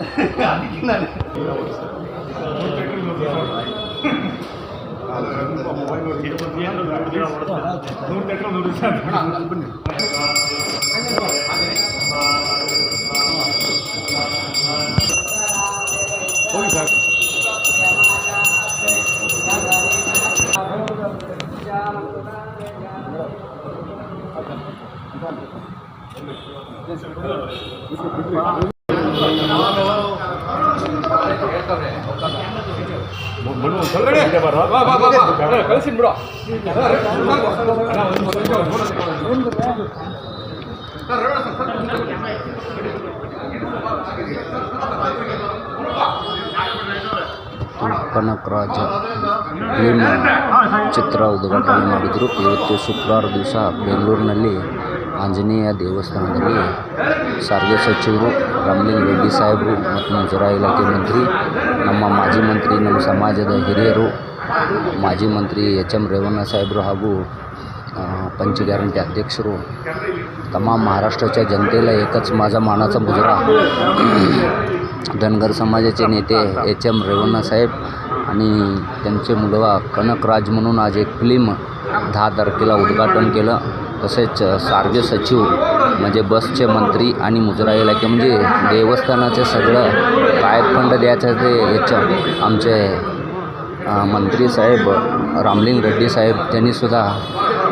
안 믿긴 하네. ಅದಕ್ಕೆ ಬಿಡು ಕನಕರಾಜ ಫಿಲ್ಮ್ ಚಿತ್ರ ಉದ್ಘಾಟನೆ ಮಾಡಿದರು ಇವತ್ತು ಶುಕ್ರವಾರ ದಿವಸ ಬೆಂಗಳೂರಿನಲ್ಲಿ ಆಂಜನೇಯ ದೇವಸ್ಥಾನದಲ್ಲಿ ಸಾರಿಗೆ ಸಚಿವರು ರಾಮಲಿಂಗ ರೆಡ್ಡಿ ಸಾಹೇಬರು ಮತ್ತು ಮುಜರಾಯಿ ಇಲಾಖೆ ಮಂತ್ರಿ ನಮ್ಮ ಮಾಜಿ ಮಂತ್ರಿ ನಮ್ಮ ಸಮಾಜದ ಹಿರಿಯರು ಮಾಜಿ ಮಂತ್ರಿ ಎಚ್ ಎಂ ರೇವಣ್ಣ ಸಾಹೇಬರು ಹಾಗೂ पंच गॅरंटी अध्यक्षರು तमाम महाराष्ट्राच्या जनतेला एकच माझा मानाचा मुजरा. धनगर समाजाचे नेते एच एम रेवण्णा साहेब आणि त्यांचे मुलगा कनकराज म्हणून आज एक फिल्म दहा तारखेला उद्घाटन केलं. तसेच सार्गे सचिव म्हणजे बसचे मंत्री आणि मुजरा इलाके म्हणजे देवस्थानाचे सगळं काय फंड द्यायचं ते याच्या आमचे मंत्री साहेब रामलिंग रेड्डी साहेब त्यांनीसुद्धा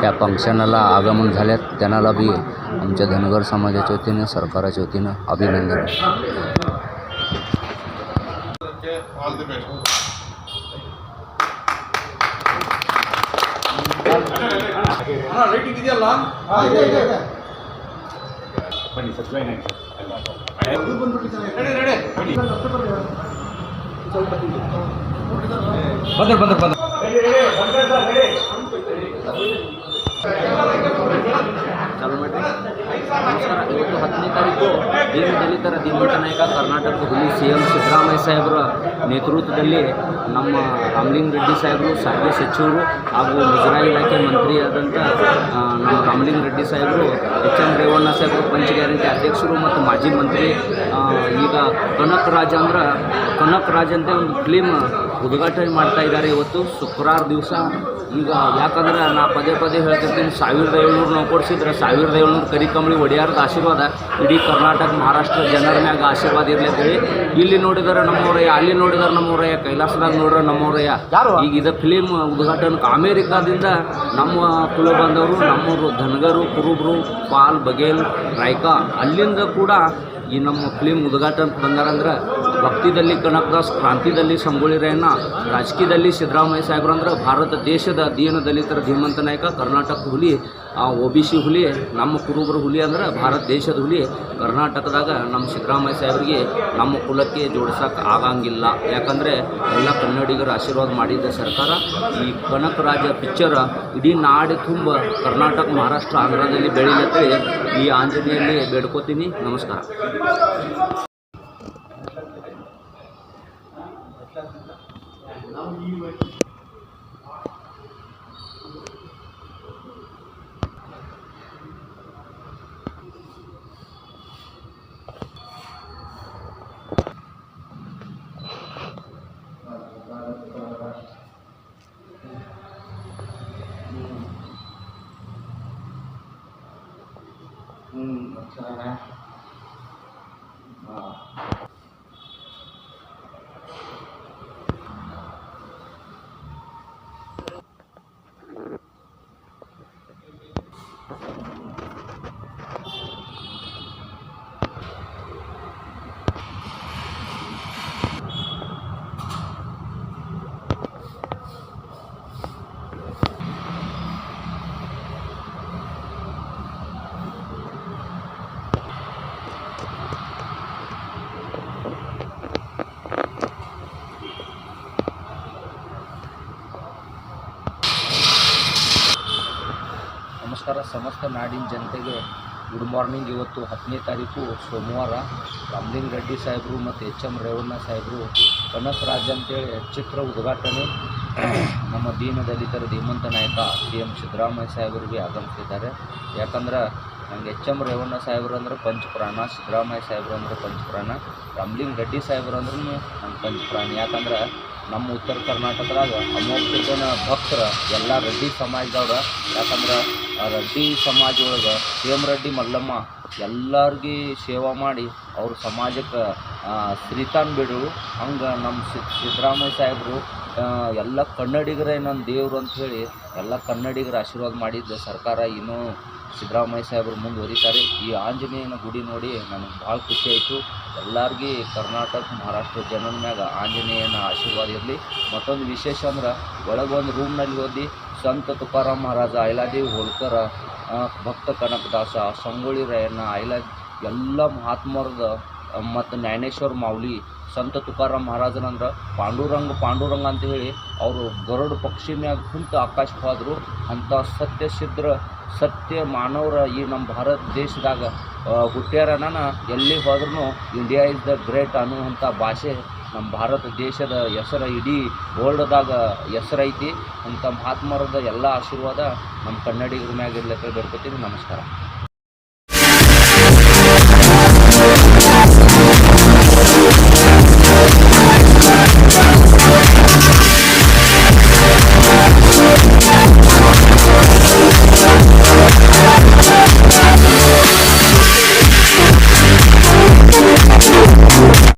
त्या फंक्शनला आगमन झाल्यात. त्यांना बी आमच्या धनगर समाजाच्या वतीनं सरकाराच्या वतीनं अभिनंदन. ಚಾಲು ಮಾಡಿ ನಮಸ್ಕಾರ. ಇವತ್ತು ಹತ್ತನೇ ತಾರೀಕು ದೀನ ದಲಿತರ ಧೀಮಂತ ನಾಯಕ ಕರ್ನಾಟಕದ ಹುಲಿ ಸಿ ಎಂ ಸಿದ್ದರಾಮಯ್ಯ ಸಾಹೇಬರ ನೇತೃತ್ವದಲ್ಲಿ ನಮ್ಮ ರಾಮಲಿಂಗ ರೆಡ್ಡಿ ಸಾಹೇಬರು ಸಾರಿಗೆ ಸಚಿವರು ಹಾಗೂ ಮುಜರಾಯಿ ಇಲಾಖೆ ಮಂತ್ರಿಯಾದಂಥ ನಮ್ಮ ರಾಮಲಿಂಗ ರೆಡ್ಡಿ ಸಾಹೇಬರು, ಎಚ್ ಎಂ ರೇವಣ್ಣ ಸಾಹೇಬರು ಪಂಚ ಗ್ಯಾರಂಟಿ ಅಧ್ಯಕ್ಷರು ಮತ್ತು ಮಾಜಿ ಮಂತ್ರಿ ಈಗ ಕನಕ್ ರಾಜ ಅಂದ್ರೆ, ಕನಕ್ ರಾಜ್ ಅಂತ ಒಂದು ಫಿಲಿಮ್ ಉದ್ಘಾಟನೆ ಮಾಡ್ತಾ ಇದ್ದಾರೆ ಇವತ್ತು, ಶುಕ್ರವಾರ ದಿವಸ. ಈಗ ಯಾಕಂದ್ರೆ ನಾ ಪದೇ ಪದೇ ಹೇಳ್ತಿರ್ತೀನಿ, ಸಾವಿರದ ಏಳ್ನೂರು ನಾವು ಕೊಡಿಸಿದ್ರೆ, ಸಾವಿರದ ಏಳ್ನೂರು ಕರಿ ಕಂಬಳಿ ಒಡೆಯಾರದ ಆಶೀರ್ವಾದ, ಇಡೀ ಕರ್ನಾಟಕ, ಮಹಾರಾಷ್ಟ್ರ ಜನರ ಮ್ಯಾಗ ಆಶೀರ್ವಾದ ಇರಲಿ ಇಲ್ಲಿ ನೋಡಿದರೆ ನಮ್ಮವ್ರಯ್ಯ ಅಲ್ಲಿ ನೋಡಿದಾರೆ ನಮ್ಮವ್ರಯ್ಯ ಕೈಲಾಸದಾಗ ನೋಡ್ರ ನಮ್ಮವ್ರಯ್ಯ ಈಗ ಇದ ಫಿಲಿಮ್ ಉದ್ಘಾಟನೆ ಅಮೇರಿಕಾದಿಂದ ನಮ್ಮ ಕುಲ ಬಂದವರು ನಮ್ಮೂರು ಧನಗರು ಕುರುಬರು ಪಾಲ್ ಬಗೇಲ್ ರಾಯ್ಕ ಅಲ್ಲಿಂದ ಕೂಡ ಈ ನಮ್ಮ ಫಿಲಿಮ್ ಉದ್ಘಾಟನೆ ಬಂದಾರಂದ್ರೆ ಭಕ್ತಿದಲ್ಲಿ ಕನಕದಾಸ್, ಕ್ರಾಂತಿದಲ್ಲಿ ಸಂಗೊಳ್ಳಿ ರಾಯಣ್ಣ ರಾಜಕೀಯದಲ್ಲಿ ಸಿದ್ದರಾಮಯ್ಯ ಸಾಹೇಬ್ರು ಅಂದ್ರೆ ಭಾರತ ದೇಶದ ದೀನ ದಲಿತರ ಧೀಮಂತ ನಾಯಕ, ಕರ್ನಾಟಕ ಹುಲಿ ಒ ಬಿ ಸಿ ಹುಲಿ, ನಮ್ಮ ಕುರುಬರ ಹುಲಿ ಅಂದ್ರೆ ಭಾರತ ದೇಶದ ಹುಲಿ, ಕರ್ನಾಟಕದಾಗ ನಮ್ಮ ಸಿದ್ದರಾಮಯ್ಯ ಸಾಹೇಬ್ರಿಗೆ ನಮ್ಮ ಕುಲಕ್ಕೆ ಜೋಡಿಸೋಕೆ ಆಗಂಗಿಲ್ಲ. ಯಾಕಂದರೆ ಎಲ್ಲ ಕನ್ನಡಿಗರು ಆಶೀರ್ವಾದ ಮಾಡಿದ್ದ ಸರ್ಕಾರ, ಈ ಕನಕರಾಜ ಪಿಕ್ಚರ್ ಇಡೀ ನಾಡು ತುಂಬ ಕರ್ನಾಟಕ, ಮಹಾರಾಷ್ಟ್ರ, ಆಂಧ್ರದಲ್ಲಿ ಬೆಳೀಲತ್ತೇಳಿ ಈ ಆಂಜನೇಯಲ್ಲಿ ಬೇಡ್ಕೋತೀನಿ. ನಮಸ್ಕಾರ. So ನಮಸ್ಕಾರ ಸಮಸ್ತ ನಾಡಿನ ಜನತೆಗೆ ಗುಡ್ ಮಾರ್ನಿಂಗ್. ಇವತ್ತು ಹತ್ತನೇ ತಾರೀಕು, ಸೋಮವಾರ ರಾಮಲಿಂಗ ರೆಡ್ಡಿ ಸಾಹೇಬರು ಮತ್ತು ಎಚ್ ಎಂ ರೇವಣ್ಣ ಸಾಹೇಬರು ಕನಕ ರಾಜ್ ಅಂತೇಳಿ ಚಿತ್ರ ಉದ್ಘಾಟನೆ. ನಮ್ಮ ದೀನ ದಲಿತರ ಧೀಮಂತ ನಾಯಕ ಸಿ ಎಂ ಸಿದ್ದರಾಮಯ್ಯ ಸಾಹೇಬರಿಗೆ ಆಗಮಿಸಿದ್ದಾರೆ. ಯಾಕಂದ್ರೆ ನಂಗೆ ಎಚ್ ಎಂ ರೇವಣ್ಣ ಸಾಹೇಬ್ರು ಅಂದ್ರೆ ಪಂಚಪ್ರಾಣ, ಸಿದ್ದರಾಮಯ್ಯ ಸಾಹೇಬ್ರು ಅಂದ್ರೆ ಪಂಚಪ್ರಾಣ, ರಾಮಲಿಂಗ ರೆಡ್ಡಿ ಸಾಹೇಬ್ರು ಅಂದ್ರೂ ನಂಗೆ ಪಂಚಪ್ರಾಣ. ಯಾಕಂದ್ರೆ ನಮ್ಮ ಉತ್ತರ ಕರ್ನಾಟಕದಾಗ ಅಮೋಘನ ಭಕ್ತರ ಎಲ್ಲ ರೆಡ್ಡಿ ಸಮಾಜದವ್ರ, ಯಾಕಂದ್ರೆ ರೆಡ್ಡಿ ಸಮಾಜ ಒಳಗೆ ಹೇಮ ರೆಡ್ಡಿ ಮಲ್ಲಮ್ಮ ಎಲ್ಲರಿಗೆ ಸೇವಾ ಮಾಡಿ ಅವ್ರ ಸಮಾಜಕ್ಕೆ ಶ್ರೀತಾನ್ ಬಿಡು ಹಂಗೆ ನಮ್ಮ ಸಿದ್ದರಾಮಯ್ಯ ಸಾಹೇಬರು ಎಲ್ಲ ಕನ್ನಡಿಗರೇ ನನ್ನ ದೇವರು ಅಂತ ಹೇಳಿ ಎಲ್ಲ ಕನ್ನಡಿಗರ ಆಶೀರ್ವಾದ ಮಾಡಿದ್ದ ಸರ್ಕಾರ ಇನ್ನೂ ಸಿದ್ದರಾಮಯ್ಯ ಸಾಹೇಬರು ಮುಂದುವರಿತಾರೆ ಈ ಆಂಜನೇಯನ ಗುಡಿ ನೋಡಿ ನನಗೆ ಭಾಳ ಖುಷಿ ಆಯಿತು. ಎಲ್ಲರಿಗೆ ಕರ್ನಾಟಕ ಮಹಾರಾಷ್ಟ್ರ ಜನನ ಮ್ಯಾಗ ಆಂಜನೇಯನ ಆಶೀರ್ವಾದ ಇರಲಿ. ಮತ್ತೊಂದು ವಿಶೇಷ ಅಂದ್ರೆ ಒಳಗೊಂದು ರೂಮ್ನಲ್ಲಿ ಓದಿ ಸಂತ ತುಕಾರಾಮ್ ಮಹಾರಾಜ ಐಲಾದೇವಿ ಹೋಳ್ಕರ ಆ, ಭಕ್ತ ಕನಕದಾಸ ಸಂಗೊಳ್ಳಿ ರಾಯಣ್ಣ ಐಲಾ ಎಲ್ಲ ಮಹಾತ್ಮರದ ಮತ್ತು ಜ್ಞಾನೇಶ್ವರ ಮಾೌಲಿ ಸಂತ ತುಕಾರಾಮ್ ಮಹಾರಾಜನಂದ್ರೆ ಪಾಂಡುರಂಗ ಪಾಂಡುರಂಗ ಅಂತ ಹೇಳಿ ಅವರು ಗರುಡ ಪಕ್ಷಿ ಮ್ಯಾಗ ಕುಂತು ಆಕಾಶಕ್ಕೆ ಹೋದ್ರು. ಸತ್ಯ ಸಿದ್ರ ಸತ್ಯ ಮಾನವರ ಈ ನಮ್ಮ ಭಾರತ ದೇಶದಾಗ ಹುಟ್ಟ್ಯಾರನ ಎಲ್ಲಿ ಹೋದ್ರೂ ಇಂಡಿಯಾ ಇಸ್ ದ ಗ್ರೇಟ್ ಅನ್ನುವಂಥ ಭಾಷೆ ನಮ್ಮ ಭಾರತ ದೇಶದ ಹೆಸರು ಇಡೀ ವರ್ಲ್ಡ್ದಾಗ ಹೆಸರೈತಿ. ಅಂಥ ಮಹಾತ್ಮರದ ಎಲ್ಲ ಆಶೀರ್ವಾದ ನಮ್ಮ ಕನ್ನಡಿಗರ ಮ್ಯಾಗ ಇರ್ಲಿಕ್ಕೆ ಬೇಡ್ಕೊತೀನಿ ನಮಸ್ಕಾರ.